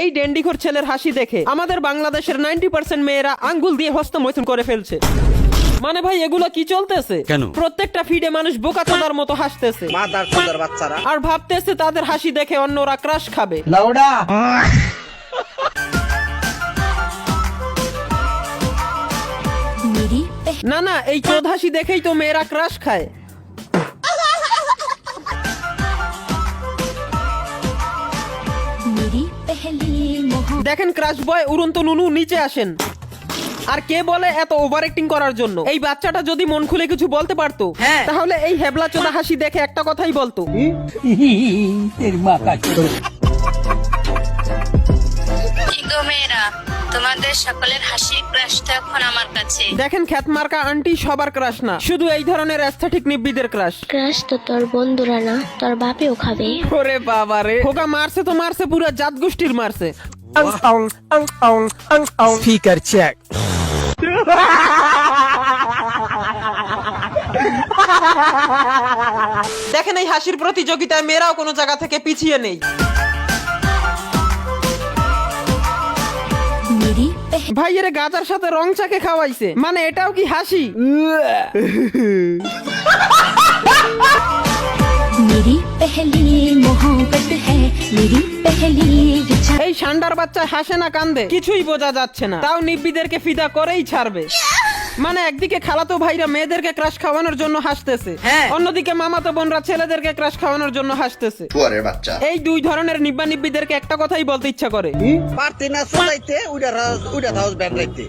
এই ডেন্ডিখোর ছেলের হাসি দেখে আমাদের বাংলাদেশের নাইনটি পার্সেন্ট মেয়েরা আঙ্গুল দিয়ে হস্ত মৈথুন করে ফেলছে। মানে ভাই এগুলো কি চলতেছে? কেন? প্রত্যেকটা ফিডে মানুষ বোকা চোদার মতো হাসতেছে। বাচ্চারা। আর ভাবতেছে তাদের হাসি দেখে অন্যরা ক্রাশ খাবে। লাউডা! না না এই চোদ হাসি দেখেই তো মেয়েরা ক্রাশ খায়। দেখেন ক্রাশ বয় উড়ন্ত নুনু নিচে আসেন। আর কে বলে এত ওভার অ্যাক্টিং করার জন্য? এই বাচ্চাটা যদি মন খুলে কিছু বলতে পারতো তাহলে এই হেবলা চোদা হাসি দেখে একটা কথাই বলতো। মেয়েরা? তোমাদের সকলের হাসির ক্রাশ তো এখন আমার কাছে। দেখেন খ্যাত মার্কা আন্টি সবার ক্রাশ না। শুধু এই ধরনের অ্যাস্থেটিক নিব্বিদের ক্রাশ ক্রাশ তো তোর বন্ধুরা না তোর বাপেও খাবে। ওরে বাবা রে। খোকা মারছে তো মারছে পুরো জাত গোষ্ঠীর মারছে। Check. দেখেন এই হাসির প্রতিযোগিতায় মেয়েরাও কোনো জায়গা থেকে পিছিয়ে নেই। ভাই এর গাজার সাথে রং চাকে খাওয়াইছে। মানে এটাও কি হাসি? এই ষান্ডার বাচ্চা হাসে না কান্দে। কিছুই বোঝা যাচ্ছে না। তাও নিব্বিদেরকে ফিদা করেই ছাড়বে। মানে একদিকে খালাতো ভাইরা মেয়েদেরকে ক্রাশ খাওয়ানোর জন্য হাসতেছে। অন্যদিকে মামাতো বোনরা ছেলেদেরকে ক্রাশ খাওয়ানোর জন্য হাসতেছে। বাচ্চা। এই দুই ধরনের নিব্বা নিব্বিদেরকে একটা কথাই বলতে ইচ্ছা করে। পারতে না হাউস ব্যান্ড রাখতে